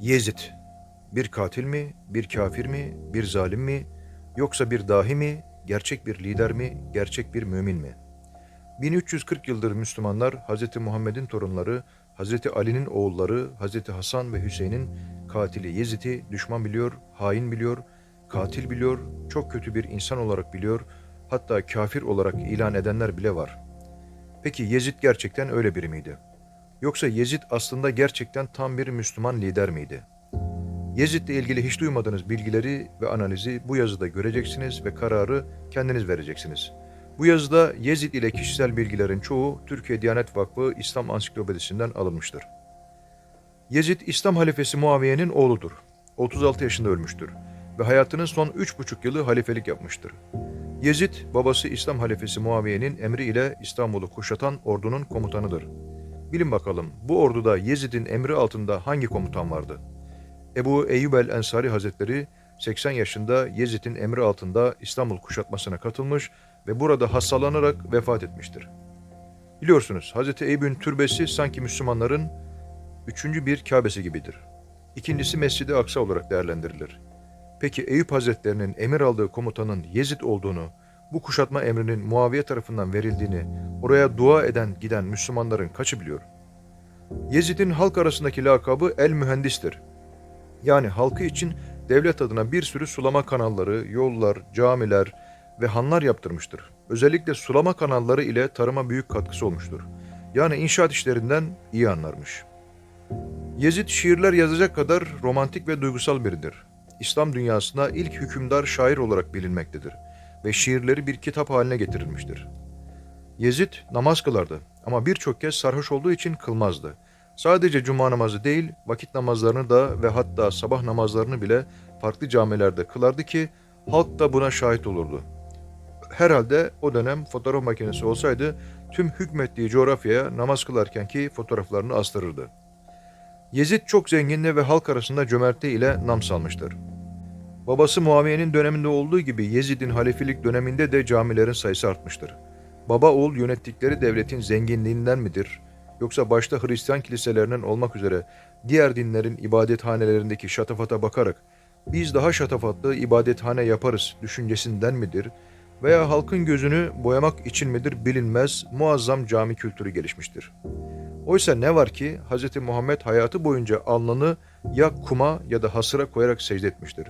Yezid, bir katil mi, bir kafir mi, bir zalim mi, yoksa bir dahi mi, gerçek bir lider mi, gerçek bir mümin mi? 1340 yıldır Müslümanlar Hz. Muhammed'in torunları, Hz. Ali'nin oğulları, Hz. Hasan ve Hüseyin'in katili Yezid'i düşman biliyor, hain biliyor, katil biliyor, çok kötü bir insan olarak biliyor, hatta kafir olarak ilan edenler bile var. Peki Yezid gerçekten öyle biri miydi? Yoksa Yezid aslında gerçekten tam bir Müslüman lider miydi? Yezid'le ilgili hiç duymadığınız bilgileri ve analizi bu yazıda göreceksiniz ve kararı kendiniz vereceksiniz. Bu yazıda Yezid ile kişisel bilgilerin çoğu Türkiye Diyanet Vakfı İslam Ansiklopedisinden alınmıştır. Yezid İslam halifesi Muaviye'nin oğludur. 36 yaşında ölmüştür ve hayatının son 3,5 yılı halifelik yapmıştır. Yezid, babası İslam halifesi Muaviye'nin emri ile İstanbul'u kuşatan ordunun komutanıdır. Bilin bakalım bu orduda Yezid'in emri altında hangi komutan vardı? Ebu Eyyub el-Ensari Hazretleri 80 yaşında Yezid'in emri altında İstanbul kuşatmasına katılmış ve burada hastalanarak vefat etmiştir. Biliyorsunuz Hazreti Eyüp'ün türbesi sanki Müslümanların üçüncü bir Kabe'si gibidir. İkincisi Mescid-i Aksa olarak değerlendirilir. Peki Eyüp Hazretlerinin emir aldığı komutanın Yezid olduğunu, bu kuşatma emrinin Muaviye tarafından verildiğini, oraya dua eden giden Müslümanların kaçı biliyor? Yezid'in halk arasındaki lakabı El Mühendistir. Yani halkı için devlet adına bir sürü sulama kanalları, yollar, camiler ve hanlar yaptırmıştır. Özellikle sulama kanalları ile tarıma büyük katkısı olmuştur. Yani inşaat işlerinden iyi anlarmış. Yezid şiirler yazacak kadar romantik ve duygusal biridir. İslam dünyasına ilk hükümdar şair olarak bilinmektedir ve şiirleri bir kitap haline getirilmiştir. Yezid namaz kılardı ama birçok kez sarhoş olduğu için kılmazdı. Sadece cuma namazı değil, vakit namazlarını da ve hatta sabah namazlarını bile farklı camilerde kılardı ki halk da buna şahit olurdu. Herhalde o dönem fotoğraf makinesi olsaydı tüm hükmettiği coğrafyaya namaz kılarkenki fotoğraflarını astırırdı. Yezid çok zenginliği ve halk arasında cömertliği ile nam salmıştır. Babası Muaviye'nin döneminde olduğu gibi Yezid'in halifelik döneminde de camilerin sayısı artmıştır. Baba oğul yönettikleri devletin zenginliğinden midir? Yoksa başta Hristiyan kiliselerinin olmak üzere diğer dinlerin ibadethanelerindeki şatafata bakarak biz daha şatafatlı ibadethane yaparız düşüncesinden midir? Veya halkın gözünü boyamak için midir bilinmez muazzam cami kültürü gelişmiştir. Oysa ne var ki Hz. Muhammed hayatı boyunca alnını ya kuma ya da hasıra koyarak secde etmiştir.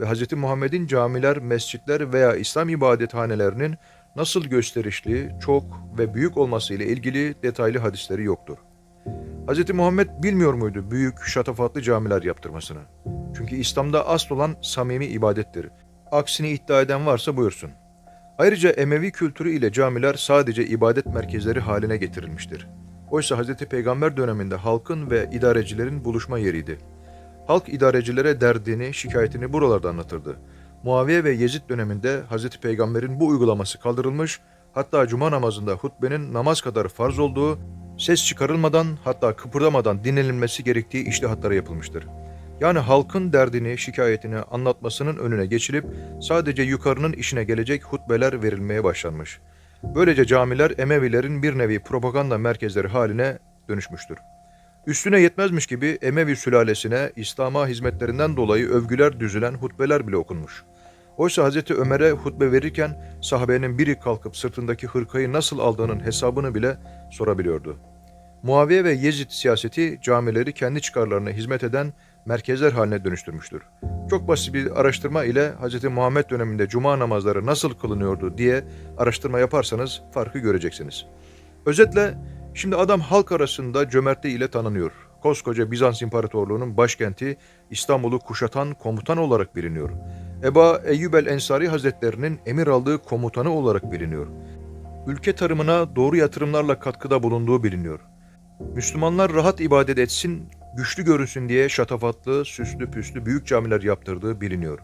Ve Hz. Muhammed'in camiler, mescitler veya İslam ibadethanelerinin nasıl gösterişli, çok ve büyük olması ile ilgili detaylı hadisleri yoktur. Hz. Muhammed bilmiyor muydu büyük, şatafatlı camiler yaptırmasını? Çünkü İslam'da asıl olan samimi ibadettir. Aksini iddia eden varsa buyursun. Ayrıca Emevi kültürü ile camiler sadece ibadet merkezleri haline getirilmiştir. Oysa Hz. Peygamber döneminde halkın ve idarecilerin buluşma yeriydi. Halk idarecilere derdini, şikayetini buralarda anlatırdı. Muaviye ve Yezid döneminde Hz. Peygamber'in bu uygulaması kaldırılmış, hatta cuma namazında hutbenin namaz kadar farz olduğu, ses çıkarılmadan hatta kıpırdamadan dinlenilmesi gerektiği iştihatlara yapılmıştır. Yani halkın derdini, şikayetini anlatmasının önüne geçilip sadece yukarının işine gelecek hutbeler verilmeye başlanmış. Böylece camiler Emevilerin bir nevi propaganda merkezleri haline dönüşmüştür. Üstüne yetmezmiş gibi Emevi sülalesine İslam'a hizmetlerinden dolayı övgüler düzülen hutbeler bile okunmuş. Oysa Hz. Ömer'e hutbe verirken sahabenin biri kalkıp sırtındaki hırkayı nasıl aldığının hesabını bile sorabiliyordu. Muaviye ve Yezid siyaseti camileri kendi çıkarlarına hizmet eden merkezler haline dönüştürmüştür. Çok basit bir araştırma ile Hz. Muhammed döneminde cuma namazları nasıl kılınıyordu diye araştırma yaparsanız farkı göreceksiniz. Özetle şimdi adam halk arasında cömertliği ile tanınıyor. Koskoca Bizans İmparatorluğu'nun başkenti İstanbul'u kuşatan komutan olarak biliniyor. Eba Eyyub el-Ensari Hazretlerinin emir aldığı komutanı olarak biliniyor. Ülke tarımına doğru yatırımlarla katkıda bulunduğu biliniyor. Müslümanlar rahat ibadet etsin, güçlü görünsün diye şatafatlı, süslü püslü büyük camiler yaptırdığı biliniyor.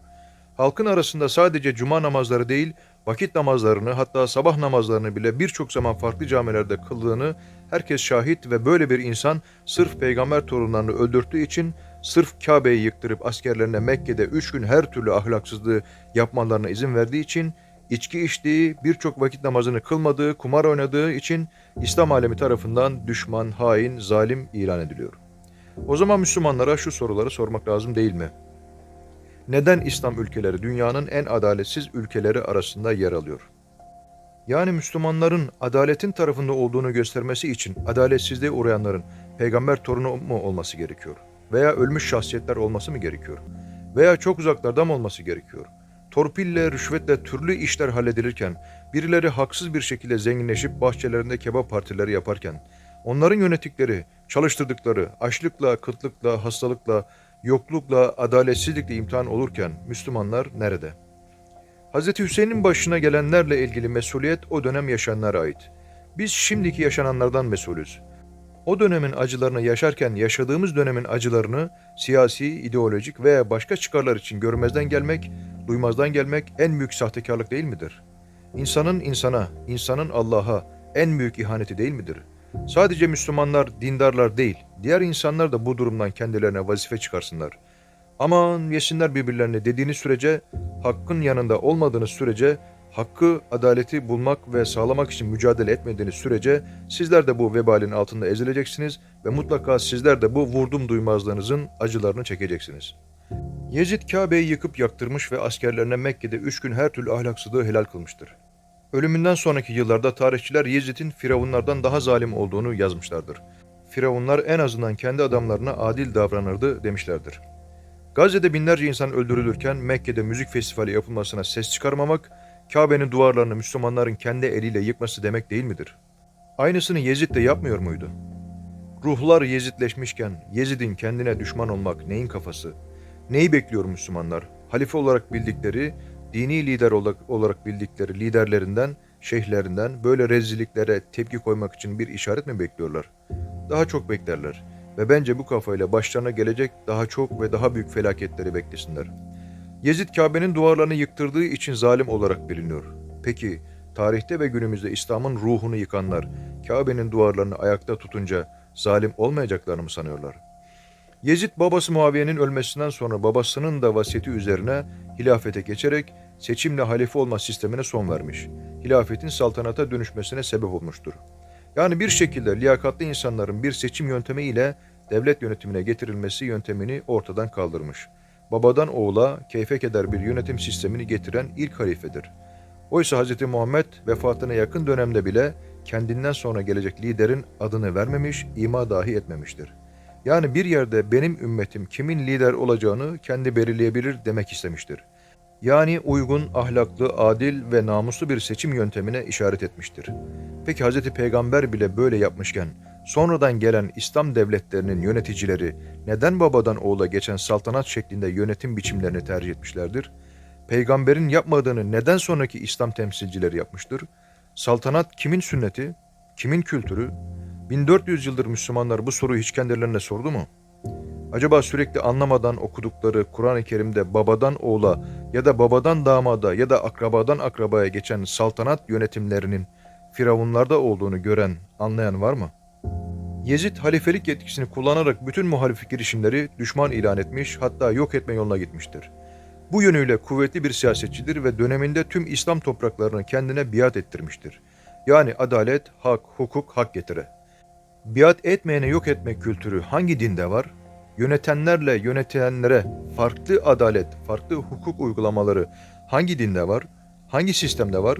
Halkın arasında sadece cuma namazları değil, vakit namazlarını hatta sabah namazlarını bile birçok zaman farklı camilerde kıldığını herkes şahit ve böyle bir insan sırf peygamber torunlarını öldürttüğü için sırf Kabe'yi yıktırıp askerlerine Mekke'de üç gün her türlü ahlaksızlığı yapmalarına izin verdiği için içki içtiği, birçok vakit namazını kılmadığı, kumar oynadığı için İslam alemi tarafından düşman, hain, zalim ilan ediliyor. O zaman Müslümanlara şu soruları sormak lazım değil mi? Neden İslam ülkeleri dünyanın en adaletsiz ülkeleri arasında yer alıyor? Yani Müslümanların adaletin tarafında olduğunu göstermesi için adaletsizliğe uğrayanların peygamber torunu mu olması gerekiyor? Veya ölmüş şahsiyetler olması mı gerekiyor? Veya çok uzaklarda mı olması gerekiyor? Torpille, rüşvetle türlü işler halledilirken, birileri haksız bir şekilde zenginleşip bahçelerinde kebap partileri yaparken, onların yönettikleri, çalıştırdıkları, açlıkla, kıtlıkla, hastalıkla, yoklukla, adaletsizlikle imtihan olurken Müslümanlar nerede? Hz. Hüseyin'in başına gelenlerle ilgili mesuliyet o dönem yaşayanlara ait. Biz şimdiki yaşananlardan mesulüz. O dönemin acılarını yaşarken yaşadığımız dönemin acılarını siyasi, ideolojik veya başka çıkarlar için görmezden gelmek, duymazdan gelmek en büyük sahtekarlık değil midir? İnsanın insana, insanın Allah'a en büyük ihaneti değil midir? Sadece Müslümanlar, dindarlar değil, diğer insanlar da bu durumdan kendilerine vazife çıkarsınlar. Aman yesinler birbirlerini dediğiniz sürece, hakkın yanında olmadığınız sürece, hakkı, adaleti bulmak ve sağlamak için mücadele etmediğiniz sürece sizler de bu vebalin altında ezileceksiniz ve mutlaka sizler de bu vurdum duymazlığınızın acılarını çekeceksiniz. Yezid Kabe'yi yıkıp yaktırmış ve askerlerine Mekke'de üç gün her türlü ahlaksızlığı helal kılmıştır. Ölümünden sonraki yıllarda tarihçiler Yezid'in Firavunlardan daha zalim olduğunu yazmışlardır. Firavunlar en azından kendi adamlarına adil davranırdı demişlerdir. Gazze'de binlerce insan öldürülürken Mekke'de müzik festivali yapılmasına ses çıkarmamak, Kabe'nin duvarlarını Müslümanların kendi eliyle yıkması demek değil midir? Aynısını Yezid de yapmıyor muydu? Ruhlar Yezidleşmişken Yezid'in kendine düşman olmak neyin kafası? Neyi bekliyor Müslümanlar? Halife olarak bildikleri, dini lider olarak, bildikleri liderlerinden, şeyhlerinden böyle rezilliklere tepki koymak için bir işaret mi bekliyorlar? Daha çok beklerler ve bence bu kafayla başlarına gelecek daha çok ve daha büyük felaketleri beklesinler. Yezid Kabe'nin duvarlarını yıktırdığı için zalim olarak biliniyor. Peki tarihte ve günümüzde İslam'ın ruhunu yıkanlar Kabe'nin duvarlarını ayakta tutunca zalim olmayacaklarını mı sanıyorlar? Yezid babası Muaviye'nin ölmesinden sonra babasının da vasiyeti üzerine hilafete geçerek seçimle halife olma sistemine son vermiş. Hilafetin saltanata dönüşmesine sebep olmuştur. Yani bir şekilde liyakatli insanların bir seçim yöntemi ile devlet yönetimine getirilmesi yöntemini ortadan kaldırmış. Babadan oğula keyfe keder bir yönetim sistemini getiren ilk halifedir. Oysa Hz. Muhammed vefatına yakın dönemde bile kendinden sonra gelecek liderin adını vermemiş, ima dahi etmemiştir. Yani bir yerde benim ümmetim kimin lider olacağını kendi belirleyebilir demek istemiştir. Yani uygun, ahlaklı, adil ve namuslu bir seçim yöntemine işaret etmiştir. Peki Hz. Peygamber bile böyle yapmışken sonradan gelen İslam devletlerinin yöneticileri neden babadan oğula geçen saltanat şeklinde yönetim biçimlerini tercih etmişlerdir? Peygamberin yapmadığını neden sonraki İslam temsilcileri yapmıştır? Saltanat kimin sünneti, kimin kültürü? 1400 yıldır Müslümanlar bu soruyu hiç kendilerine sordu mu? Acaba sürekli anlamadan okudukları Kur'an-ı Kerim'de babadan oğula ya da babadan damada ya da akrabadan akrabaya geçen saltanat yönetimlerinin firavunlarda olduğunu gören, anlayan var mı? Yezid halifelik yetkisini kullanarak bütün muhalif girişimleri düşman ilan etmiş hatta yok etme yoluna gitmiştir. Bu yönüyle kuvvetli bir siyasetçidir ve döneminde tüm İslam topraklarını kendine biat ettirmiştir. Yani adalet, hak, hukuk, hak getire. Biat etmeyene yok etme kültürü hangi dinde var? Yönetenlerle yönetilenlere farklı adalet, farklı hukuk uygulamaları hangi dinde var? Hangi sistemde var?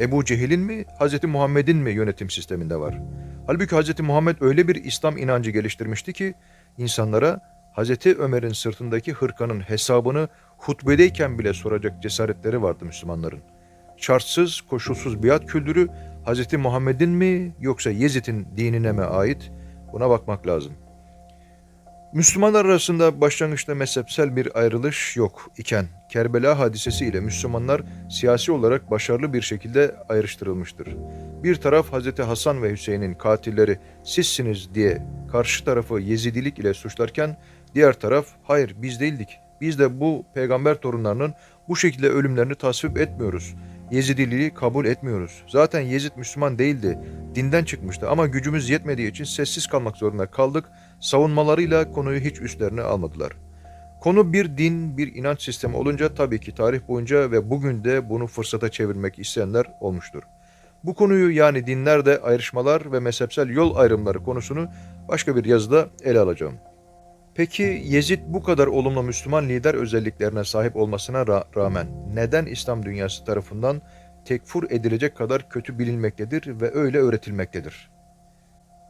Ebu Cehil'in mi, Hz. Muhammed'in mi yönetim sisteminde var? Halbuki Hz. Muhammed öyle bir İslam inancı geliştirmişti ki insanlara Hz. Ömer'in sırtındaki hırkanın hesabını hutbedeyken bile soracak cesaretleri vardı Müslümanların. Şartsız, koşulsuz biat kültürü Hz. Muhammed'in mi yoksa Yezid'in dinine mi ait? Buna bakmak lazım. Müslümanlar arasında başlangıçta mezhepsel bir ayrılış yok iken Kerbela hadisesi ile Müslümanlar siyasi olarak başarılı bir şekilde ayrıştırılmıştır. Bir taraf Hz. Hasan ve Hüseyin'in katilleri sizsiniz diye karşı tarafı Yezidilik ile suçlarken diğer taraf hayır biz değildik. Biz de bu peygamber torunlarının bu şekilde ölümlerini tasvip etmiyoruz. Yezidiliği kabul etmiyoruz. Zaten Yezid Müslüman değildi. Dinden çıkmıştı ama gücümüz yetmediği için sessiz kalmak zorunda kaldık. Savunmalarıyla konuyu hiç üstlerine almadılar. Konu bir din, bir inanç sistemi olunca tabii ki tarih boyunca ve bugün de bunu fırsata çevirmek isteyenler olmuştur. Bu konuyu yani dinlerde ayrışmalar ve mezhepsel yol ayrımları konusunu başka bir yazıda ele alacağım. Peki Yezid bu kadar olumlu Müslüman lider özelliklerine sahip olmasına ra- rağmen neden İslam dünyası tarafından tekfur edilecek kadar kötü bilinmektedir ve öyle öğretilmektedir?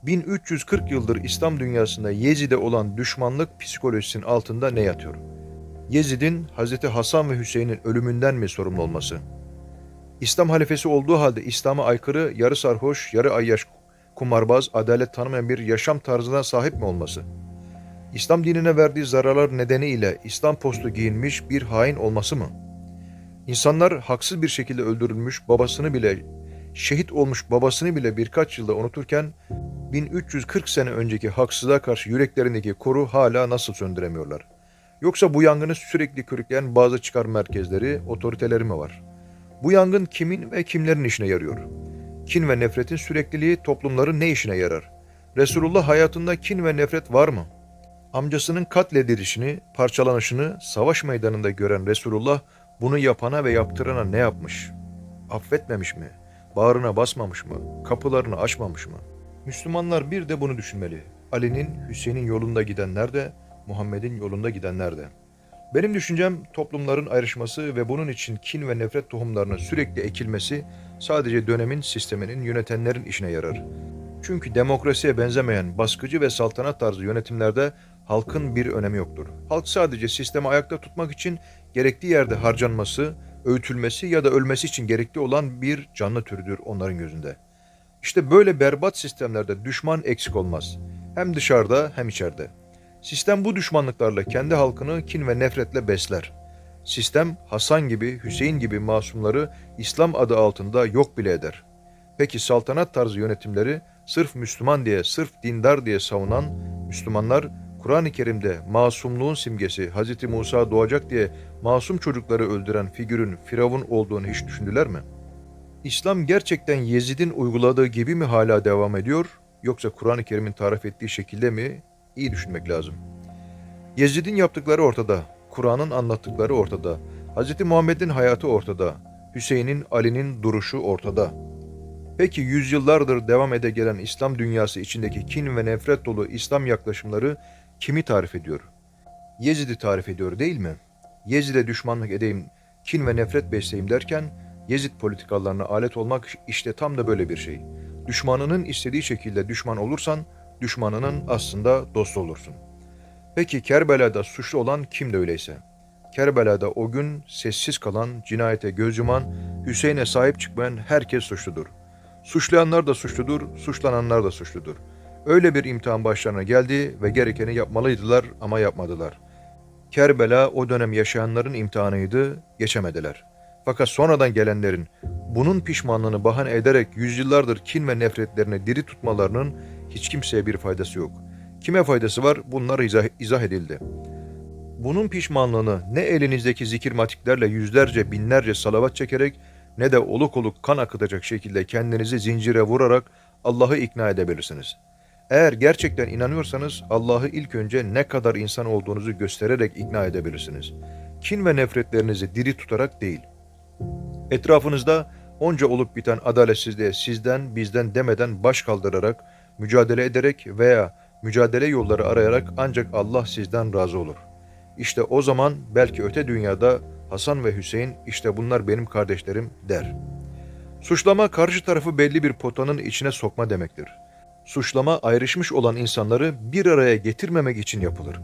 1340 yıldır İslam dünyasında Yezid'e olan düşmanlık psikolojisinin altında ne yatıyor? Yezid'in Hz. Hasan ve Hüseyin'in ölümünden mi sorumlu olması? İslam halifesi olduğu halde İslam'a aykırı, yarı sarhoş, yarı ayyaş, kumarbaz, adalet tanımayan bir yaşam tarzına sahip mi olması? İslam dinine verdiği zararlar nedeniyle İslam postu giyinmiş bir hain olması mı? İnsanlar haksız bir şekilde öldürülmüş babasını bile, şehit olmuş babasını bile birkaç yılda unuturken 1340 sene önceki haksızlığa karşı yüreklerindeki koru hala nasıl söndüremiyorlar? Yoksa bu yangını sürekli körükleyen bazı çıkar merkezleri, otoriteleri mi var? Bu yangın kimin ve kimlerin işine yarıyor? Kin ve nefretin sürekliliği toplumların ne işine yarar? Resulullah hayatında kin ve nefret var mı? Amcasının katledilişini, parçalanışını savaş meydanında gören Resulullah bunu yapana ve yaptırana ne yapmış? Affetmemiş mi? Bağrına basmamış mı? Kapılarını açmamış mı? Müslümanlar bir de bunu düşünmeli. Ali'nin, Hüseyin'in yolunda gidenler de, Muhammed'in yolunda gidenler de. Benim düşüncem toplumların ayrışması ve bunun için kin ve nefret tohumlarının sürekli ekilmesi sadece dönemin sisteminin yönetenlerin işine yarar. Çünkü demokrasiye benzemeyen baskıcı ve saltanat tarzı yönetimlerde halkın bir önemi yoktur. Halk sadece sistemi ayakta tutmak için gerektiği yerde harcanması, öğütülmesi ya da ölmesi için gerekli olan bir canlı türüdür onların gözünde. İşte böyle berbat sistemlerde düşman eksik olmaz. Hem dışarıda hem içeride. Sistem bu düşmanlıklarla kendi halkını kin ve nefretle besler. Sistem Hasan gibi, Hüseyin gibi masumları İslam adı altında yok bile eder. Peki saltanat tarzı yönetimleri sırf Müslüman diye, sırf dindar diye savunan Müslümanlar Kur'an-ı Kerim'de masumluğun simgesi Hz. Musa doğacak diye masum çocukları öldüren figürün Firavun olduğunu hiç düşündüler mi? İslam gerçekten Yezid'in uyguladığı gibi mi hala devam ediyor yoksa Kur'an-ı Kerim'in tarif ettiği şekilde mi? İyi düşünmek lazım. Yezid'in yaptıkları ortada, Kur'an'ın anlattıkları ortada, Hz. Muhammed'in hayatı ortada, Hüseyin'in, Ali'nin duruşu ortada. Peki yüzyıllardır devam ede gelen İslam dünyası içindeki kin ve nefret dolu İslam yaklaşımları kimi tarif ediyor? Yezid'i tarif ediyor değil mi? Yezid'e düşmanlık edeyim, kin ve nefret besleyeyim derken Yezid politikalarına alet olmak işte tam da böyle bir şey. Düşmanının istediği şekilde düşman olursan, düşmanının aslında dost olursun. Peki Kerbela'da suçlu olan kim de öyleyse? Kerbela'da o gün sessiz kalan, cinayete göz yuman, Hüseyin'e sahip çıkmayan herkes suçludur. Suçlayanlar da suçludur, suçlananlar da suçludur. Öyle bir imtihan başlarına geldi ve gerekeni yapmalıydılar ama yapmadılar. Kerbela o dönem yaşayanların imtihanıydı, geçemediler. Fakat sonradan gelenlerin bunun pişmanlığını bahane ederek yüzyıllardır kin ve nefretlerini diri tutmalarının hiç kimseye bir faydası yok. Kime faydası var bunlar izah, izah edildi. Bunun pişmanlığını ne elinizdeki zikirmatiklerle yüzlerce binlerce salavat çekerek ne de oluk oluk kan akıtacak şekilde kendinizi zincire vurarak Allah'ı ikna edebilirsiniz. Eğer gerçekten inanıyorsanız Allah'ı ilk önce ne kadar insan olduğunuzu göstererek ikna edebilirsiniz. Kin ve nefretlerinizi diri tutarak değil. Etrafınızda onca olup biten adaletsizliğe sizden bizden demeden baş kaldırarak, mücadele ederek veya mücadele yolları arayarak ancak Allah sizden razı olur. İşte o zaman belki öte dünyada Hasan ve Hüseyin işte bunlar benim kardeşlerim der. Suçlama karşı tarafı belli bir potanın içine sokma demektir. Suçlama ayrışmış olan insanları bir araya getirmemek için yapılır.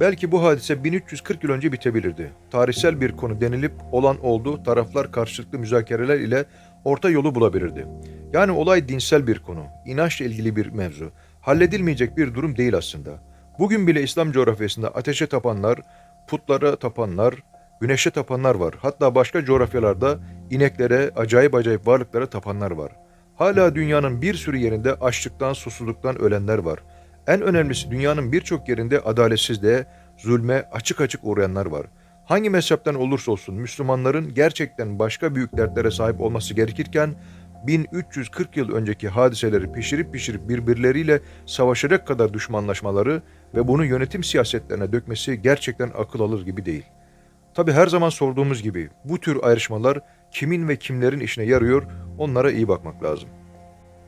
Belki bu hadise 1340 yıl önce bitebilirdi. Tarihsel bir konu denilip olan oldu, taraflar karşılıklı müzakereler ile orta yolu bulabilirdi. Yani olay dinsel bir konu, inançla ilgili bir mevzu. Halledilmeyecek bir durum değil aslında. Bugün bile İslam coğrafyasında ateşe tapanlar, putlara tapanlar, güneşe tapanlar var. Hatta başka coğrafyalarda ineklere, acayip acayip varlıklara tapanlar var. Hala dünyanın bir sürü yerinde açlıktan, susuzluktan ölenler var. En önemlisi dünyanın birçok yerinde adaletsizliğe, zulme açık açık uğrayanlar var. Hangi mezhepten olursa olsun Müslümanların gerçekten başka büyük dertlere sahip olması gerekirken 1340 yıl önceki hadiseleri pişirip pişirip birbirleriyle savaşacak kadar düşmanlaşmaları ve bunu yönetim siyasetlerine dökmesi gerçekten akıl alır gibi değil. Tabi her zaman sorduğumuz gibi bu tür ayrışmalar kimin ve kimlerin işine yarıyor onlara iyi bakmak lazım.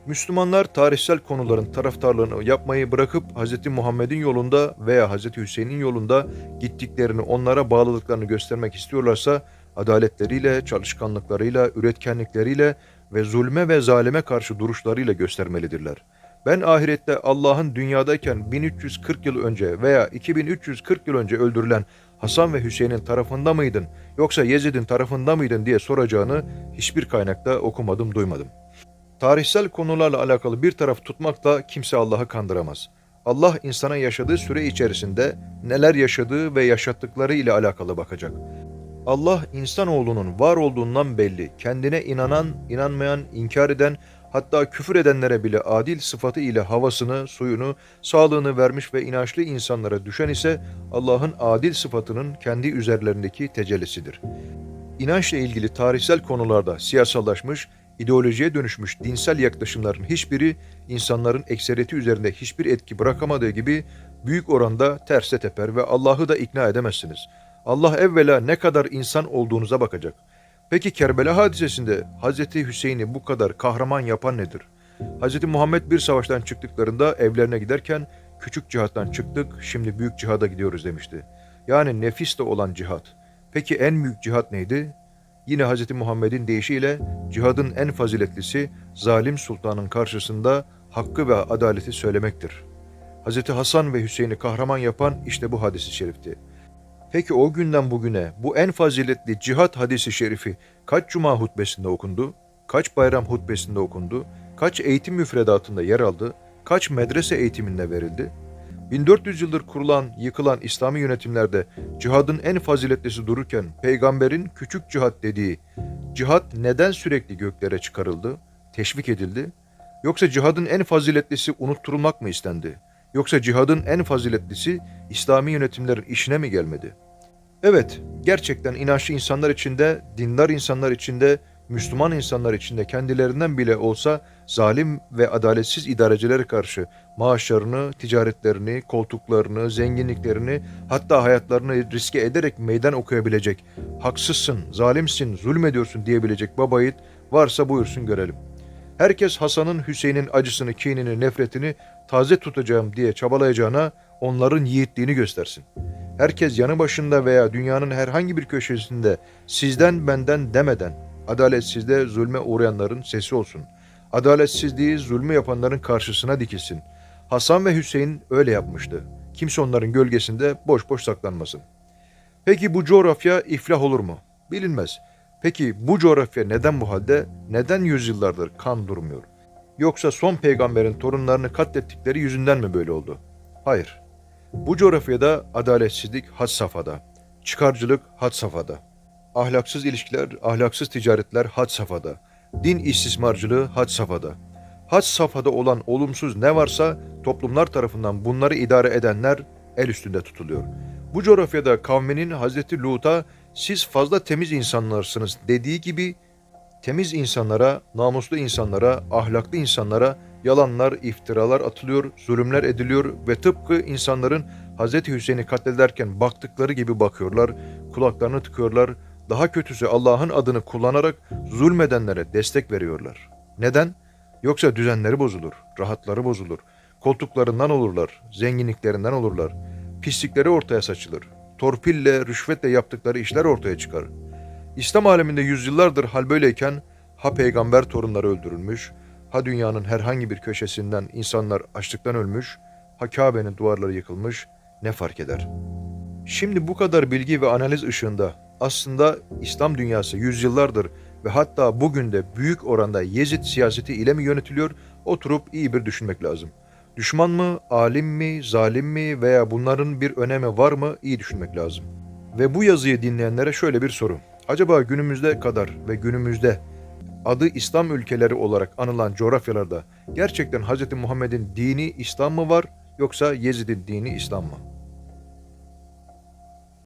Müslümanlar tarihsel konuların taraftarlığını yapmayı bırakıp Hz. Muhammed'in yolunda veya Hz. Hüseyin'in yolunda gittiklerini, onlara bağlılıklarını göstermek istiyorlarsa adaletleriyle, çalışkanlıklarıyla, üretkenlikleriyle ve zulme ve zalime karşı duruşlarıyla göstermelidirler. Ben ahirette Allah'ın dünyadayken 1340 yıl önce veya 2340 yıl önce öldürülen Hasan ve Hüseyin'in tarafında mıydın yoksa Yezid'in tarafında mıydın diye soracağını hiçbir kaynakta okumadım, duymadım. Tarihsel konularla alakalı bir taraf tutmakla kimse Allah'ı kandıramaz. Allah insana yaşadığı süre içerisinde neler yaşadığı ve yaşattıkları ile alakalı bakacak. Allah insanoğlunun var olduğundan belli, kendine inanan, inanmayan, inkar eden, hatta küfür edenlere bile adil sıfatı ile havasını, suyunu, sağlığını vermiş ve inançlı insanlara düşen ise Allah'ın adil sıfatının kendi üzerlerindeki tecellisidir. İnançla ilgili tarihsel konularda siyasallaşmış, ideolojiye dönüşmüş dinsel yaklaşımların hiçbiri insanların ekseriyeti üzerinde hiçbir etki bırakamadığı gibi büyük oranda terse teper ve Allah'ı da ikna edemezsiniz. Allah evvela ne kadar insan olduğunuza bakacak. Peki Kerbela hadisesinde Hz. Hüseyin'i bu kadar kahraman yapan nedir? Hz. Muhammed bir savaştan çıktıklarında evlerine giderken küçük cihattan çıktık şimdi büyük cihada gidiyoruz demişti. Yani nefisle olan cihat. Peki en büyük cihat neydi? Yine Hz. Muhammed'in deyişiyle cihadın en faziletlisi zalim sultanın karşısında hakkı ve adaleti söylemektir. Hz. Hasan ve Hüseyin'i kahraman yapan işte bu hadisi şerifti. Peki o günden bugüne bu en faziletli cihat hadisi şerifi kaç cuma hutbesinde okundu? Kaç bayram hutbesinde okundu? Kaç eğitim müfredatında yer aldı? Kaç medrese eğitiminde verildi? 1400 yıldır kurulan, yıkılan İslami yönetimlerde cihadın en faziletlisi dururken peygamberin küçük cihat dediği cihat neden sürekli göklere çıkarıldı, teşvik edildi? Yoksa cihadın en faziletlisi unutturulmak mı istendi? Yoksa cihadın en faziletlisi İslami yönetimlerin işine mi gelmedi? Evet, gerçekten inançlı insanlar içinde, dindar insanlar içinde, Müslüman insanlar içinde kendilerinden bile olsa zalim ve adaletsiz idarecilere karşı maaşlarını, ticaretlerini, koltuklarını, zenginliklerini hatta hayatlarını riske ederek meydan okuyabilecek, haksızsın, zalimsin, zulmediyorsun diyebilecek baba yiğit varsa buyursun görelim. Herkes Hasan'ın, Hüseyin'in acısını, kinini, nefretini taze tutacağım diye çabalayacağına onların yiğitliğini göstersin. Herkes yanı başında veya dünyanın herhangi bir köşesinde sizden benden demeden adaletsizde zulme uğrayanların sesi olsun. Adaletsizliği zulmü yapanların karşısına dikilsin. Hasan ve Hüseyin öyle yapmıştı. Kimse onların gölgesinde boş boş saklanmasın. Peki bu coğrafya iflah olur mu? Bilinmez. Peki bu coğrafya neden bu halde? Neden yüzyıllardır kan durmuyor? Yoksa son peygamberin torunlarını katlettikleri yüzünden mi böyle oldu? Hayır. Bu coğrafyada adaletsizlik had safhada, çıkarcılık had safhada, ahlaksız ilişkiler, ahlaksız ticaretler had safhada, din istismarcılığı had safhada. Had safhada olan olumsuz ne varsa toplumlar tarafından bunları idare edenler el üstünde tutuluyor. Bu coğrafyada kavminin Hazreti Lut'a siz fazla temiz insanlarsınız dediği gibi temiz insanlara, namuslu insanlara, ahlaklı insanlara yalanlar, iftiralar atılıyor, zulümler ediliyor ve tıpkı insanların Hz. Hüseyin'i katlederken baktıkları gibi bakıyorlar, kulaklarını tıkıyorlar, daha kötüsü Allah'ın adını kullanarak zulmedenlere destek veriyorlar. Neden? Yoksa düzenleri bozulur, rahatları bozulur, koltuklarından olurlar, zenginliklerinden olurlar, pislikleri ortaya saçılır, torpille, rüşvetle yaptıkları işler ortaya çıkar. İslam aleminde yüzyıllardır hal böyleyken ha peygamber torunları öldürülmüş, ha dünyanın herhangi bir köşesinden insanlar açlıktan ölmüş, ha Kabe'nin duvarları yıkılmış, ne fark eder? Şimdi bu kadar bilgi ve analiz ışığında aslında İslam dünyası yüzyıllardır ve hatta bugün de büyük oranda Yezid siyaseti ile mi yönetiliyor oturup iyi bir düşünmek lazım. Düşman mı, alim mi, zalim mi veya bunların bir önemi var mı iyi düşünmek lazım. Ve bu yazıyı dinleyenlere şöyle bir soru. Acaba günümüzde kadar ve günümüzde adı İslam ülkeleri olarak anılan coğrafyalarda gerçekten Hz. Muhammed'in dini İslam mı var yoksa Yezid'in dini İslam mı?